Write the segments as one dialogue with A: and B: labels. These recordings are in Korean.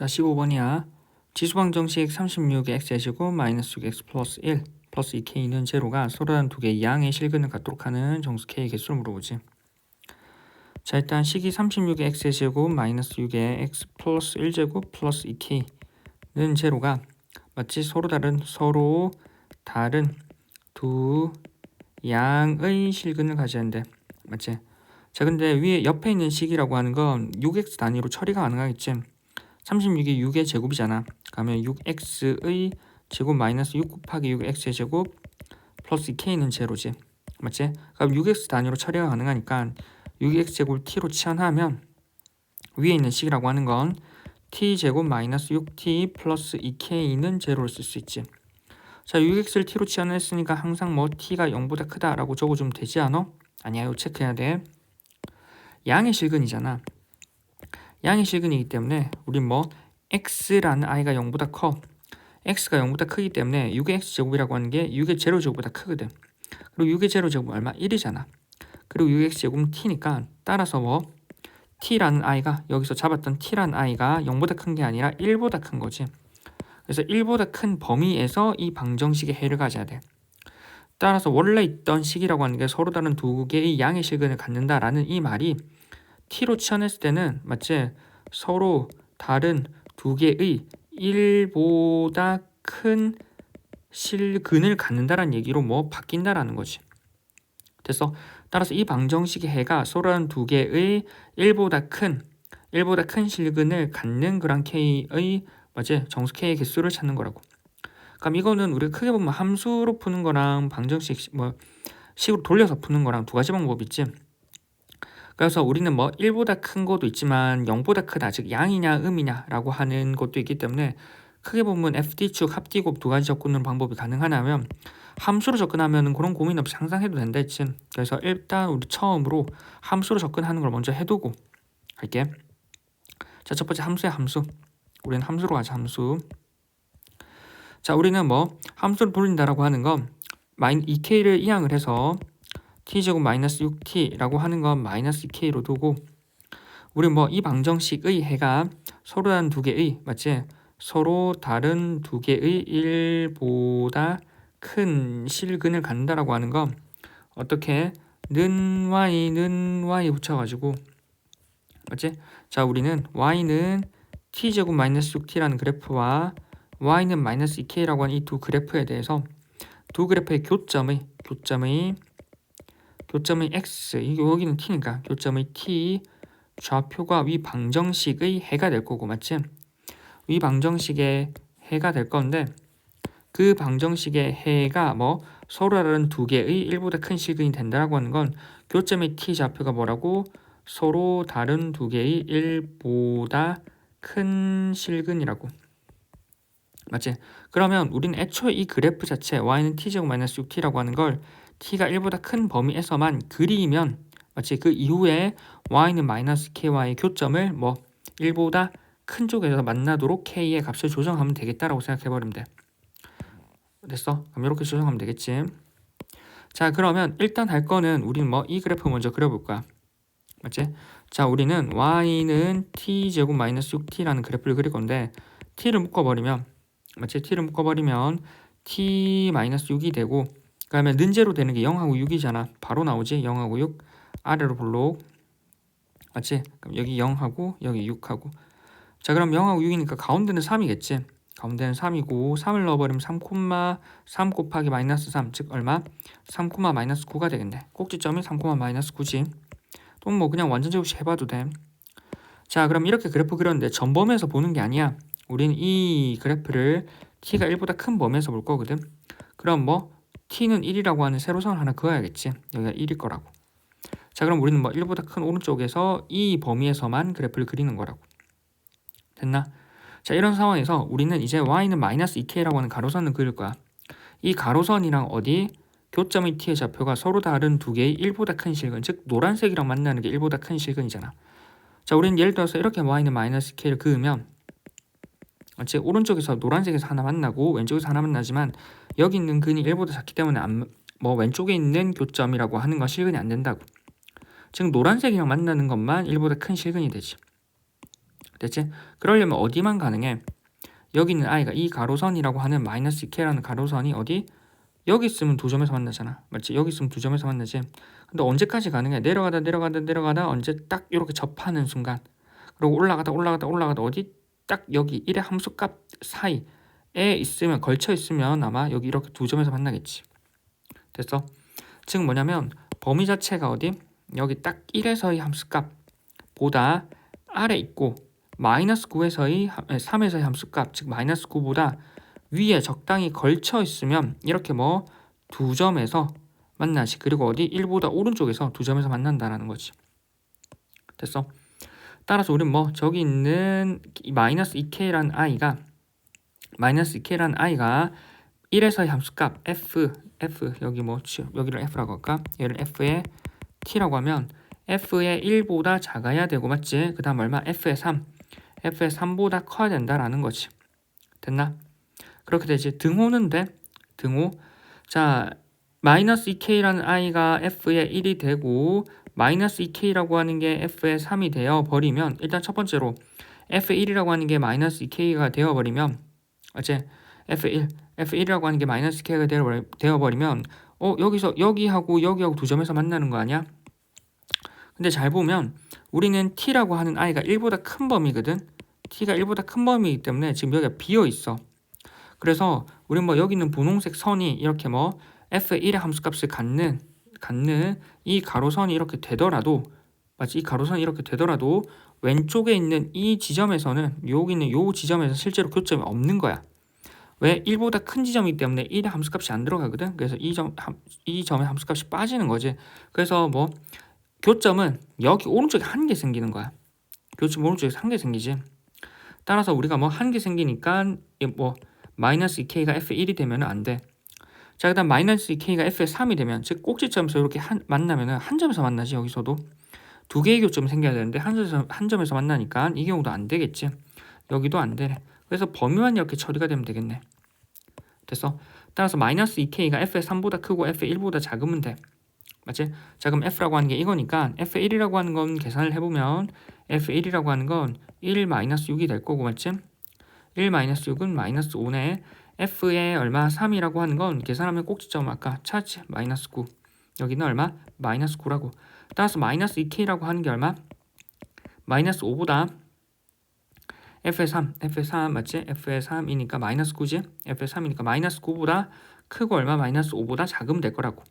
A: 자, 15번이야. 지수방정식 36의 x제곱 마이너스 6x 플러스 1 플러스 2k는 제로가 서로 다른 두 개의 양의 실근을 갖도록 하는 정수 k의 개수를 물어보지. 자, 일단 식이 36의 x제곱 마이너스 6의 x 플러스 1제곱 플러스 2k는 제로가 마치 서로 다른 서로 다른 두 양의 실근을 가지는데 맞지? 자, 근데 위에 옆에 있는 식이라고 하는 건 6x 단위로 처리가 가능하겠지. 36이 6의 제곱이잖아. 그러면 6x의 제곱 마이너스 6 곱하기 6x의 제곱 플러스 2k는 제로지. 맞지? 그럼 6x 단위로 처리가 가능하니까 6x 제곱을 t로 치환하면 위에 있는 식이라고 하는 건 t 제곱 마이너스 6t 플러스 2k는 제로를 쓸 수 있지. 자, 6x를 t로 치환했으니까 항상 뭐 t가 0보다 크다라고 적어주면 되지 않아? 아니야, 이거 체크해야 돼. 양의 실근이잖아. 양의 실근이기 때문에 우리 뭐 x라는 i가 0보다 커. x가 0보다 크기 때문에 6의 x제곱이라고 하는 게 6의 제로제곱보다 크거든. 그리고 6의 제로제곱 얼마? 1이잖아. 그리고 6의 x제곱은 t니까 따라서 뭐 t라는 i가 여기서 잡았던 t라는 i가 0보다 큰 게 아니라 1보다 큰 거지. 그래서 1보다 큰 범위에서 이 방정식의 해를 가져야 돼. 따라서 원래 있던 식이라고 하는 게 서로 다른 두 개의 양의 실근을 갖는다라는 이 말이 t로 치환했을 때는 마치 서로 다른 두 개의 1보다 큰 실근을 갖는다라는 얘기로 뭐 바뀐다라는 거지. 됐어. 따라서 이 방정식의 해가 서로 다른 두 개의 1보다 큰 1보다 큰 실근을 갖는 그런 k의 맞지? 정수 k의 개수를 찾는 거라고. 그럼 이거는 우리가 크게 보면 함수로 푸는 거랑 방정식 뭐 식으로 돌려서 푸는 거랑 두 가지 방법이 있지. 그래서 우리는 뭐 1보다 큰 것도 있지만 0보다 크다 즉 양이냐 음이냐라고 하는 것도 있기 때문에 크게 보면 FD축 합디곱 두 가지 접근하는 방법이 가능하냐면 함수로 접근하면 그런 고민 없이 항상 해도 된다 했지. 그래서 일단 우리 처음으로 함수로 접근하는 걸 먼저 해두고 할게. 자 첫 번째 함수의 함수. 우리는 함수로 가자 함수. 자 우리는 뭐 함수를 돌린다라고 하는 건 마인 2k를 이항을 해서 t제곱 마이너스 6t라고 하는 건 마이너스 2k로 두고 우리 뭐 이 방정식의 해가 서로 다른 두 개의 맞지? 서로 다른 두 개의 1보다 큰 실근을 갖는다라고 하는 건 어떻게 는 y는 y 붙여가지고 맞지? 자 우리는 y는 t제곱 마이너스 6t라는 그래프와 y는 마이너스 2k라고 하는 이 두 그래프에 대해서 두 그래프의 교점의 교점의 교점의 x 여기는 t니까 교점의 t 좌표가 위 방정식의 해가 될 거고 맞지? 위 방정식의 해가 될 건데 그 방정식의 해가 뭐 서로 다른 두 개의 1보다 큰 실근이 된다라고 하는 건 교점의 t 좌표가 뭐라고 서로 다른 두 개의 1보다 큰 실근이라고 맞지? 그러면 우리는 애초에 이 그래프 자체 y는 t제곱 마이너스 6t라고 하는 걸 t가 1보다 큰 범위에서만 그리면 마치 그 이후에 y는 마이너스 ky의 교점을 뭐 1보다 큰 쪽에서 만나도록 k의 값을 조정하면 되겠다라고 생각해버리면 돼. 됐어? 그럼 이렇게 조정하면 되겠지. 자 그러면 일단 할 거는 우리는 뭐 이 그래프 먼저 그려볼 거야. 맞지? 자 우리는 y는 t제곱 마이너스 6t라는 그래프를 그릴 건데 t를 묶어버리면 맞지? t를 묶어버리면 t 마이너스 6이 되고 그다음에 는제로 되는 게 0하고 6이잖아. 바로 나오지? 0하고 6 아래로 볼록 맞지? 그럼 여기 0하고 여기 6하고 자 그럼 0하고 6이니까 가운데는 3이겠지? 가운데는 3이고 3을 넣어버리면 3 콤마 3 곱하기 마이너스 3 즉 얼마? 3 콤마 마이너스 9가 되겠네. 꼭지점이 3 콤마 마이너스 9지. 또 뭐 그냥 완전 제곱식 해봐도 돼. 자 그럼 이렇게 그래프 그렸는데 전범에서 보는 게 아니야. 우린 이 그래프를 t가 1보다 큰 범위에서 볼 거거든. 그럼 뭐 t는 1이라고 하는 세로선을 하나 그어야겠지. 여기가 1일 거라고. 자 그럼 우리는 뭐 1보다 큰 오른쪽에서 이 범위에서만 그래프를 그리는 거라고. 됐나? 자 이런 상황에서 우리는 이제 y는 마이너스 2k라고 하는 가로선을 그릴 거야. 이 가로선이랑 어디 교점의 t의 좌표가 서로 다른 두 개의 1보다 큰 실근 즉 노란색이랑 만나는 게 1보다 큰 실근이잖아. 자 우리는 예를 들어서 이렇게 y는 마이너스 2k를 그으면 즉 오른쪽에서 노란색에서 하나 만나고 왼쪽에서 하나 만나지만 여기 있는 근이 1보다 작기 때문에 안, 뭐 왼쪽에 있는 교점이라고 하는 건 실근이 안 된다고. 즉 노란색이랑 만나는 것만 1보다 큰 실근이 되지. 됐지? 그러려면 어디만 가능해? 여기 있는 i가 이 가로선이라고 하는 마이너스 2k라는 가로선이 어디? 여기 있으면 두 점에서 만나잖아. 맞지? 여기 있으면 두 점에서 만나지. 근데 언제까지 가능해? 내려가다 내려가다 내려가다 언제 딱 이렇게 접하는 순간. 그리고 올라가다 올라가다 올라가다 어디? 딱 여기 1의 함수값 사이 에 있으면 걸쳐 있으면 아마 여기 이렇게 두 점에서 만나겠지. 됐어? 즉 뭐냐면 범위 자체가 어디? 여기 딱 1에서의 함수값 보다 아래 있고 마이너스 9에서의 3에서의 함수값 즉 마이너스 9보다 위에 적당히 걸쳐 있으면 이렇게 뭐 두 점에서 만나지 그리고 어디 1보다 오른쪽에서 두 점에서 만난다라는 거지 됐어 따라서 우리는 뭐 저기 있는 이 마이너스 2k라는 i가 마이너스 2k라는 i가 1에서의 함수값 f f 여기 뭐 치- 여기를 f라고 할까? 얘를 f의 t라고 하면 f의 1보다 작아야 되고 맞지? 그 다음 얼마? f의 3 f의 3보다 커야 된다라는 거지. 됐나? 그렇게 되지. 등호는 돼 등호. 자 마이너스 2k라는 i가 f의 1이 되고 마이너스 2k라고 하는 게 f의 3이 되어 버리면 일단 첫 번째로 f의 1이라고 하는 게 마이너스 2k가 되어 버리면 어째 f1 f1이라고 하는 게 마이너스 k가 되어, 되어 버리면 어 여기서 여기하고 여기하고 두 점에서 만나는 거 아니야? 근데 잘 보면 우리는 t라고 하는 i가 1보다 큰 범위거든. t가 1보다 큰 범위이기 때문에 지금 여기가 비어 있어. 그래서 우리 뭐 여기 있는 분홍색 선이 이렇게 뭐 f1의 함수값을 갖는 갖는 이 가로선이 이렇게 되더라도 마치 이 가로선이 이렇게 되더라도 왼쪽에 있는 이 지점에서는 여기 있는 요 지점에서 실제로 교점이 없는 거야. 왜 1보다 큰 지점이기 때문에 1의 함수값이 안 들어가거든. 그래서 이 점 이 점의 함수값이 빠지는 거지. 그래서 뭐 교점은 여기 오른쪽에 한 개 생기는 거야. 교점 오른쪽에 한 개 생기지. 따라서 우리가 뭐 한 개 생기니까 이뭐 마이너스 2k가 f1이 되면 안 돼. 자, 그다음 마이너스 2k가 f의 3이 되면 즉 꼭지점에서 이렇게 한, 만나면은 한 점에서 만나지 여기서도 두 개의 교점이 생겨야 되는데 한 점에서 한 점에서 만나니까 이 경우도 안 되겠지. 여기도 안 되네. 그래서 범위만 이렇게 처리가 되면 되겠네. 됐어? 따라서 마이너스 2k가 f의 3보다 크고 f의 1보다 작으면 돼. 맞지? 자 그럼 f라고 하는 게 이거니까 f1이라고 하는 건 계산을 해보면 f1이라고 하는 건 1 마이너스 6이 될 거고 맞지? 1 마이너스 6은 마이너스 5네. f의 얼마 3이라고 하는 건 계산하면 꼭지점 아까 찾지 마이너스 9 여기는 얼마 마이너스 9라고 따라서 마이너스 2k라고 하는 게 얼마? 마이너스 5보다 f의 3 f의 3 맞지? F의 3이니까 마이너스 9지? F의 3이니까 마이너스 9보다 크고 얼마? 마이너스 5보다 작으면 될 거라고.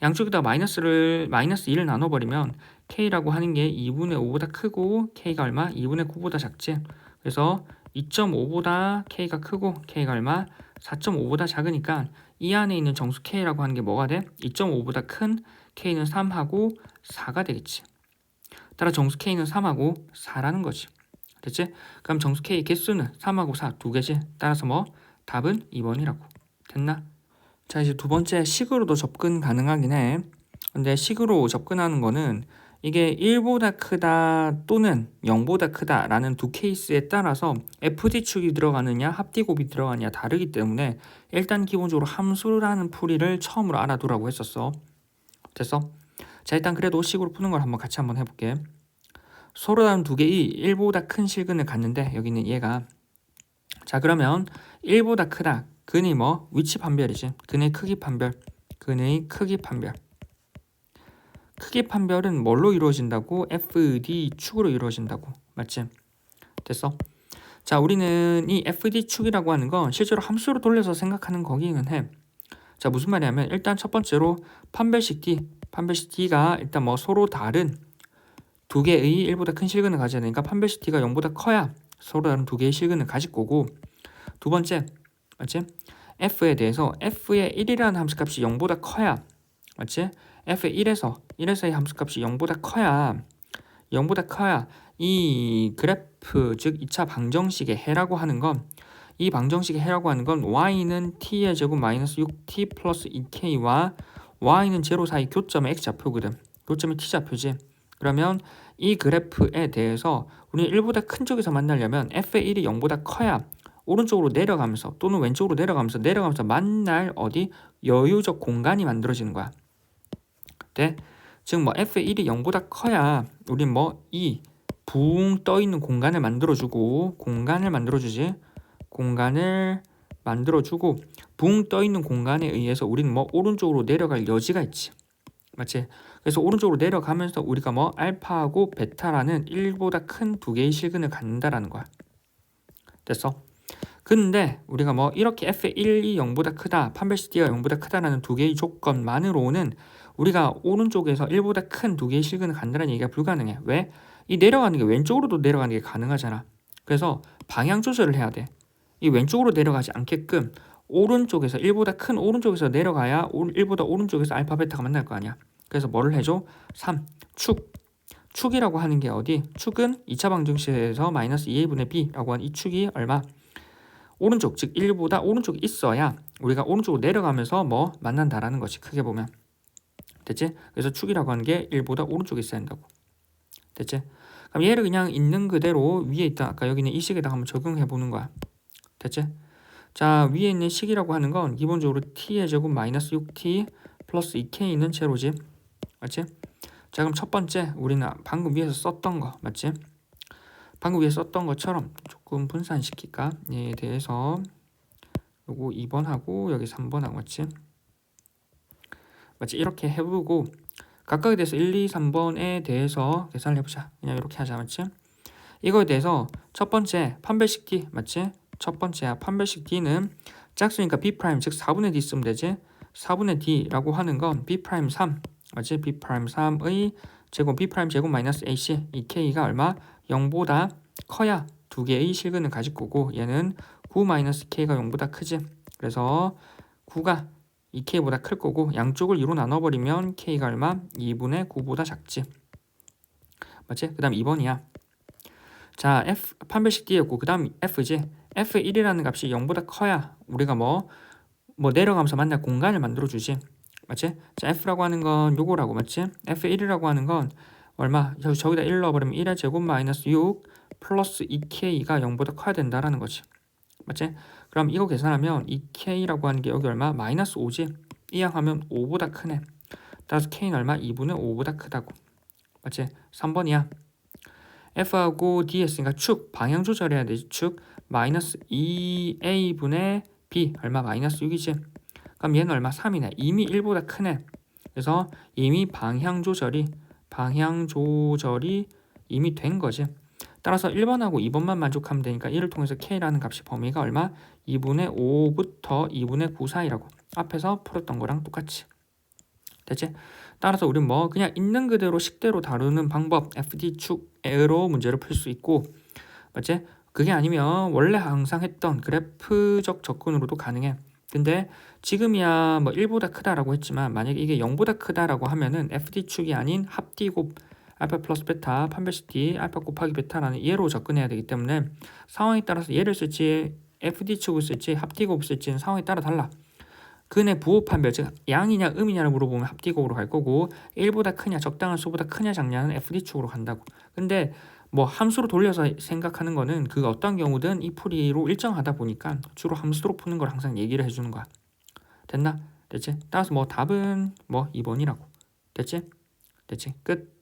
A: 양쪽에다 마이너스를 마이너스 1을 나눠버리면 k라고 하는 게 2분의 5보다 크고 k가 얼마? 2분의 9보다 작지? 그래서 2.5보다 k가 크고 k가 얼마? 4.5보다 작으니까 이 안에 있는 정수 k라고 하는 게 뭐가 돼? 2.5보다 큰 k는 3하고 4가 되겠지. 따라 정수 k는 3하고 4라는 거지. 됐지? 그럼 정수 k 개수는 3하고 4 두 개지. 따라서 뭐 답은 2번이라고. 됐나? 자 이제 두 번째 식으로도 접근 가능하긴 해. 근데 식으로 접근하는 거는 이게 1보다 크다 또는 0보다 크다라는 두 케이스에 따라서 FD축이 들어가느냐 합디곱이 들어가느냐 다르기 때문에 일단 기본적으로 함수라는 풀이를 처음으로 알아두라고 했었어. 됐어? 자 일단 그래도 식으로 푸는 걸 한번 같이 한번 해볼게. 서로 다른 두 개의 1보다 큰 실근을 갖는데 여기는 얘가 자 그러면 1보다 크다 근의 뭐 위치 판별이지 근의 크기 판별 근의 크기 판별 크기 판별은 뭘로 이루어진다고? FD 축으로 이루어진다고. 맞지? 됐어? 자, 우리는 이 FD 축이라고 하는 건 실제로 함수로 돌려서 생각하는 거기는 해. 자, 무슨 말이냐면 일단 첫 번째로 판별식 D, 판별식 D가 일단 뭐 서로 다른 두 개의 1보다 큰 실근을 가져야 되니까 판별식 D가 0보다 커야 서로 다른 두 개의 실근을 가질 거고 두 번째, 맞지? F에 대해서 F의 1이라는 함수값이 0보다 커야 맞지? F의 1에서 1에서의 함수값이 0보다 커야 0보다 커야 이 그래프 즉 2차 방정식의 해라고 하는 건 이 방정식의 해라고 하는 건 y는 t의 제곱 마이너스 6t 플러스 2k와 y는 제로 사이 교점의 x 좌표거든. 교점이 t 좌표지. 그러면 이 그래프에 대해서 우리는 1보다 큰 쪽에서 만나려면 f의 1이 0보다 커야 오른쪽으로 내려가면서 또는 왼쪽으로 내려가면서 내려가면서 만날 어디 여유적 공간이 만들어지는 거야. 돼? 즉 뭐 f의 1이 0보다 커야 우린 뭐 이 붕 떠 있는 공간을 만들어주고 공간을 만들어주지 공간을 만들어주고 붕 떠 있는 공간에 의해서 우리는 뭐 오른쪽으로 내려갈 여지가 있지 맞지? 그래서 오른쪽으로 내려가면서 우리가 뭐 알파하고 베타라는 1보다 큰 두 개의 실근을 갖는다라는 거야 됐어? 근데 우리가 뭐 이렇게 F1, 2, 0보다 크다 판별시 D가 0보다 크다라는 두 개의 조건만으로는 우리가 오른쪽에서 1보다 큰 두 개의 실근을 간다는 얘기가 불가능해 왜? 이 내려가는 게 왼쪽으로도 내려가는 게 가능하잖아 그래서 방향 조절을 해야 돼 이 왼쪽으로 내려가지 않게끔 오른쪽에서 1보다 큰 오른쪽에서 내려가야 1보다 오른쪽에서 알파 베타가 만날 거 아니야. 그래서 뭐를 해줘? 3. 축. 축이라고 하는 게 어디? 축은 2차 방정식에서 마이너스 2a분의 b라고 하는 이 축이 얼마? 오른쪽, 즉 1보다 오른쪽이 있어야 우리가 오른쪽으로 내려가면서 뭐 만난다라는 것이 크게 보면. 됐지? 그래서 축이라고 하는 게 1보다 오른쪽에 있어야 한다고. 됐지? 그럼 얘를 그냥 있는 그대로 위에 있다. 아까 여기 있는 이 식에다 한번 적용해 보는 거야. 됐지? 자 위에 있는 식이라고 하는 건 기본적으로 t의 제곱 마이너스 6t 플러스 2k 있는 채로지 맞지? 자 그럼 첫 번째 우리는 방금 위에서 썼던 거 맞지? 방금 위에 썼던 것처럼 조금 분산시킬까? 얘에 대해서 요거 2번하고 여기 3번하고 맞지? 맞지? 이렇게 해보고 각각에 대해서 1, 2, 3번에 대해서 계산을 해보자 그냥 이렇게 하자 맞지? 이거에 대해서 첫 번째 판별식 D 맞지? 첫 번째야. 판별식 D는 짝수니까 B 프라임 즉 4분의 D 쓰면 되지. 4분의 D라고 하는 건 B 프라임 3 맞지? B 프라임 3의 제곱 B 프라임 제곱 마이너스 AC 이 K가 얼마? 0보다 커야 두 개의 실근을 가질 거고 얘는 9 마이너스 K가 0보다 크지. 그래서 9가 2K보다 클 거고 양쪽을 2로 나눠버리면 K가 얼마? 2분의 9보다 작지. 맞지? 그 다음 2번이야. 자 F 판별식 D였고 그 다음 F지 F1이라는 값이 0보다 커야 우리가 뭐, 뭐 내려가면서 만날 공간을 만들어주지. 맞지? 자, F라고 하는 건 요거라고 맞지? F1이라고 하는 건 얼마? 저기다 1 넣어버리면 1의 제곱 마이너스 6 플러스 2K가 0보다 커야 된다라는 거지. 맞지? 그럼 이거 계산하면 2K라고 하는 게 여기 얼마? 마이너스 5지? 이항하면 5보다 크네. 따라서 K는 얼마? 2분의 5보다 크다고. 맞지? 3번이야. F하고 D 했으니까 축, 방향 조절해야 되지. 축. 마이너스 2a분의 b 얼마 마이너스 6이지. 그럼 얘는 얼마? 3이네. 이미 1보다 크네. 그래서 이미 방향 조절이 방향 조절이 이미 된 거지. 따라서 1번하고 2번만 만족하면 되니까 이를 통해서 k라는 값이 범위가 얼마? 2분의 5부터 2분의 9 사이라고. 앞에서 풀었던 거랑 똑같이. 됐지? 따라서 우린 뭐 그냥 있는 그대로 식대로 다루는 방법 FD축으로 문제를 풀 수 있고 맞지? 그게 아니면 원래 항상 했던 그래프적 접근으로도 가능해. 근데 지금이야 뭐 1보다 크다라고 했지만 만약에 이게 0보다 크다라고 하면은 FD축이 아닌 합디곱 알파 플러스 베타 판별식 D 알파 곱하기 베타라는 예로 접근해야 되기 때문에 상황에 따라서 예를 쓸지 FD축을 쓸지 합디곱을 쓸지는 상황에 따라 달라. 근의 부호 판별 즉 양이냐 음이냐를 물어보면 합디곱으로 갈 거고 1보다 크냐 적당한 수보다 크냐 작냐는 FD축으로 간다고. 근데 뭐 함수로 돌려서 생각하는 거는 그 어떤 경우든 이 풀이로 일정하다 보니까 주로 함수로 푸는 걸 항상 얘기를 해주는 거야. 됐나? 됐지? 따라서 뭐 답은 뭐 2번이라고. 됐지? 됐지? 끝.